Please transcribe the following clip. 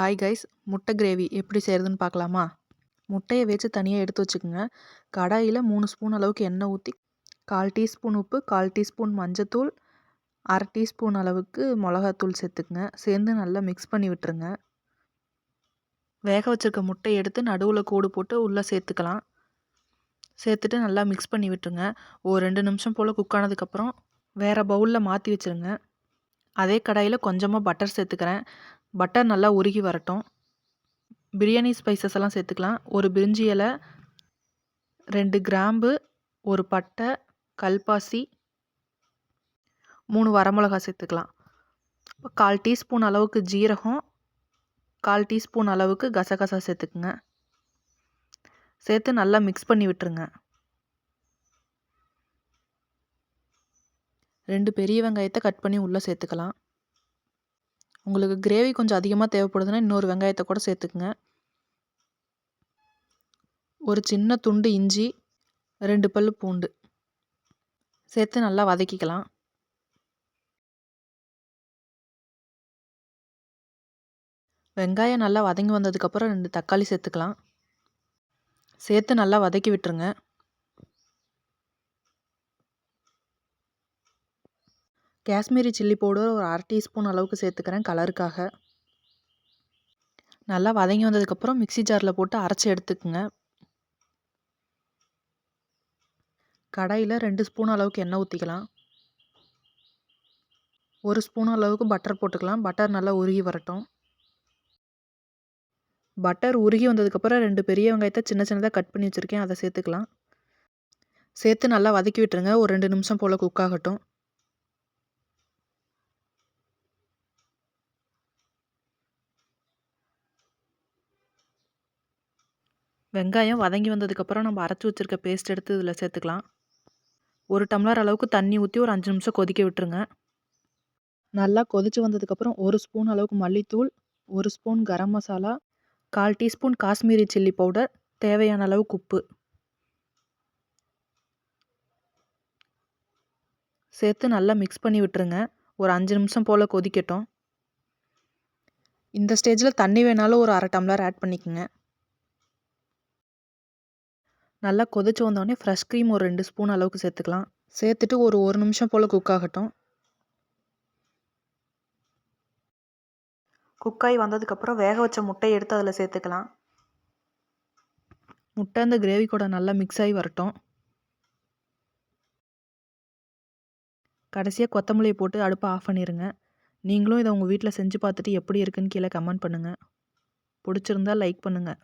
Hi guys முட்டை gravy எப்படி செய்கிறதுன்னு பார்க்கலாமா? முட்டையை வச்சு தனியாக எடுத்து வச்சுக்கோங்க. கடாயில் மூணு ஸ்பூன் அளவுக்கு எண்ணெய் ஊற்றி கால் டீஸ்பூன் உப்பு கால் டீஸ்பூன் மஞ்சத்தூள் அரை டீஸ்பூன் அளவுக்கு மிளகாத்தூள் சேர்த்துக்குங்க. சேர்ந்து நல்லா மிக்ஸ் பண்ணி விட்டுருங்க. வேக வச்சுருக்க முட்டையை எடுத்து நடுவில் கூடு போட்டு உள்ளே சேர்த்துக்கலாம். சேர்த்துட்டு நல்லா மிக்ஸ் பண்ணி விட்டுருங்க. ஒரு ரெண்டு நிமிஷம் போல் குக் ஆனதுக்கப்புறம் வேறு பவுலில் மாற்றி வச்சுருங்க. அதே கடாயில் கொஞ்சமாக பட்டர் சேர்த்துக்கிறேன். பட்டர் நல்லா உருகி வரட்டும். பிரியாணி ஸ்பைசஸ் எல்லாம் சேர்த்துக்கலாம். ஒரு பிரிஞ்சி இலை ரெண்டு கிராம்பு ஒரு பட்டை கல்பாசி மூணு வரமிளகா சேர்த்துக்கலாம். கால் டீஸ்பூன் அளவுக்கு ஜீரகம் கால் டீஸ்பூன் அளவுக்கு கசகசா சேர்த்துக்குங்க. சேர்த்து நல்லா மிக்ஸ் பண்ணி விட்டுருங்க. ரெண்டு பெரிய வெங்காயத்தை கட் பண்ணி உள்ளே சேர்த்துக்கலாம். உங்களுக்கு கிரேவி கொஞ்சம் அதிகமாக தேவைப்படுதுன்னா இன்னொரு வெங்காயத்தை கூட சேர்த்துக்குங்க. ஒரு சின்ன துண்டு இஞ்சி ரெண்டு பல் பூண்டு சேர்த்து நல்லா வதக்கிக்கலாம். வெங்காயம் நல்லா வதங்கி வந்ததுக்கப்புறம் ரெண்டு தக்காளி சேர்த்துக்கலாம். சேர்த்து நல்லா வதக்கி விட்டுருங்க. காஷ்மீரி சில்லி பவுடர் ஒரு அரை டீஸ்பூன் அளவுக்கு சேர்த்துக்கிறேன் கலருக்காக. நல்லா வதங்கி வந்ததுக்கப்புறம் மிக்சி ஜாரில் போட்டு அரைச்சி எடுத்துக்குங்க. கடாயில் ரெண்டு ஸ்பூன் அளவுக்கு எண்ணெய் ஊற்றிக்கலாம் ஒரு ஸ்பூன் அளவுக்கு பட்டர் போட்டுக்கலாம். பட்டர் நல்லா உருகி வரட்டும். பட்டர் உருகி வந்ததுக்கப்புறம் ரெண்டு பெரிய வெங்காயத்தை சின்ன சின்னதாக கட் பண்ணி வச்சுருக்கேன். அதை சேர்த்துக்கலாம். சேர்த்து நல்லா வதக்கி விட்டுருங்க. ஒரு ரெண்டு நிமிஷம் போல் குக் ஆகட்டும். வெங்காயம் வதங்கி வந்ததுக்கப்புறம் நம்ம அரைச்சி வச்சுருக்க பேஸ்ட் எடுத்து இதில் சேர்த்துக்கலாம். ஒரு டம்ளர் அளவுக்கு தண்ணி ஊற்றி ஒரு அஞ்சு நிமிஷம் கொதிக்க விட்டுருங்க. நல்லா கொதித்து வந்ததுக்கப்புறம் ஒரு ஸ்பூன் அளவுக்கு மல்லித்தூள் ஒரு ஸ்பூன் கரம் மசாலா கால் டீஸ்பூன் காஷ்மீரி சில்லி பவுடர் தேவையான அளவுக்கு உப்பு. சேர்த்து நல்லா மிக்ஸ் பண்ணி விட்டுருங்க. ஒரு அஞ்சு நிமிஷம் போல் கொதிக்கட்டும். இந்த ஸ்டேஜில் தண்ணி வேணாலும் ஒரு அரை டம்ளர் ஆட் பண்ணிக்கோங்க. நல்லா கொதிச்சு வந்தோடனே ஃப்ரெஷ் க்ரீம் ஒரு ரெண்டு ஸ்பூன் அளவுக்கு சேர்த்துக்கலாம். சேர்த்துட்டு ஒரு ஒரு நிமிஷம் போல் குக் ஆகட்டும். குக்காகி வந்ததுக்கப்புறம் வேக வச்ச முட்டையை எடுத்து அதில் சேர்த்துக்கலாம். முட்டை அந்த கிரேவி கூட நல்லா மிக்ஸ் ஆகி வரட்டும். கடைசியாக கொத்தமல்லியை போட்டு அடுப்பை ஆஃப் பண்ணிடுங்க நீங்களும் இதை உங்கள் வீட்டில் செஞ்சு பார்த்துட்டு எப்படி இருக்குன்னு கீழே கமெண்ட் பண்ணுங்கள் பிடிச்சிருந்தா லைக் பண்ணுங்கள்